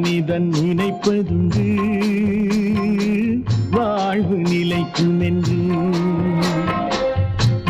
மனிதன் நினைப்பதுண்டு. வாழ்வு நிலைக்கும் என்று.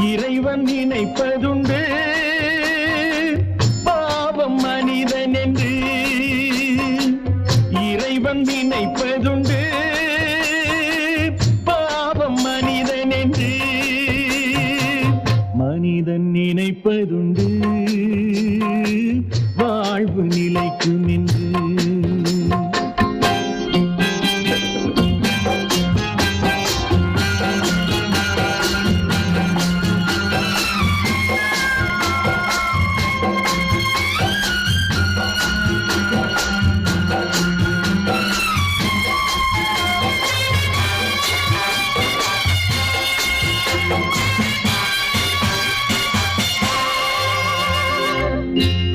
இறைவன் நினைப்பதுண்டு.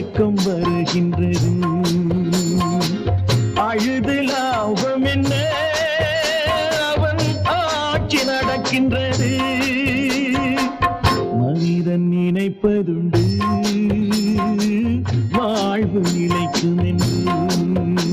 மயக்கம் வருகின்றது. அழுது லாபம் என்ன? அவன் ஆட்சி நடக்கின்றது. மனிதன் நினைப்பதுண்டு. வாழ்வு நிலைக்கும் என்று.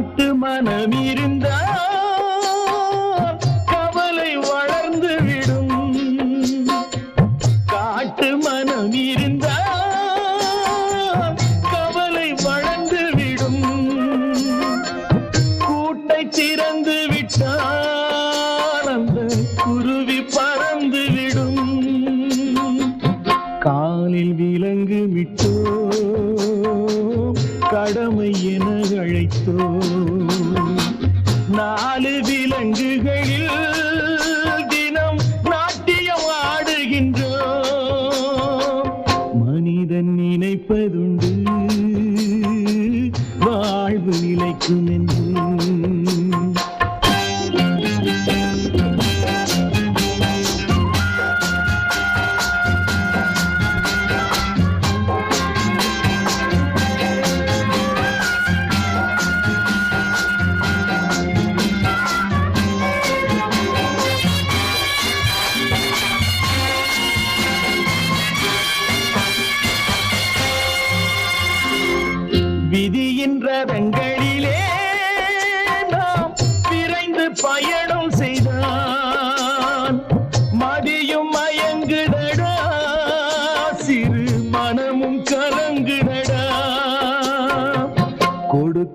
காட்டு மனம் இருந்தால் கவலை வளர்ந்து விடும். காட்டு மனம் இருந்தால் கடமை என அழைத்தோ நாலு விலங்குகளில்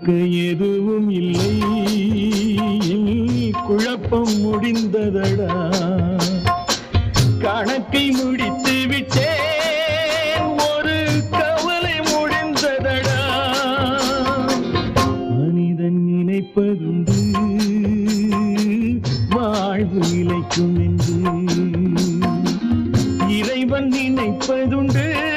எனக்கு எதுவும் இல்லை. குழப்பம் முடிந்ததடா. கணக்கை முடித்து விட்டேன். ஒரு கவலை முடிந்ததடா. மனிதன் நினைப்பதுண்டு. வாழ்வு நிலைக்கும் என்று. இறைவன் நினைப்பதுண்டு.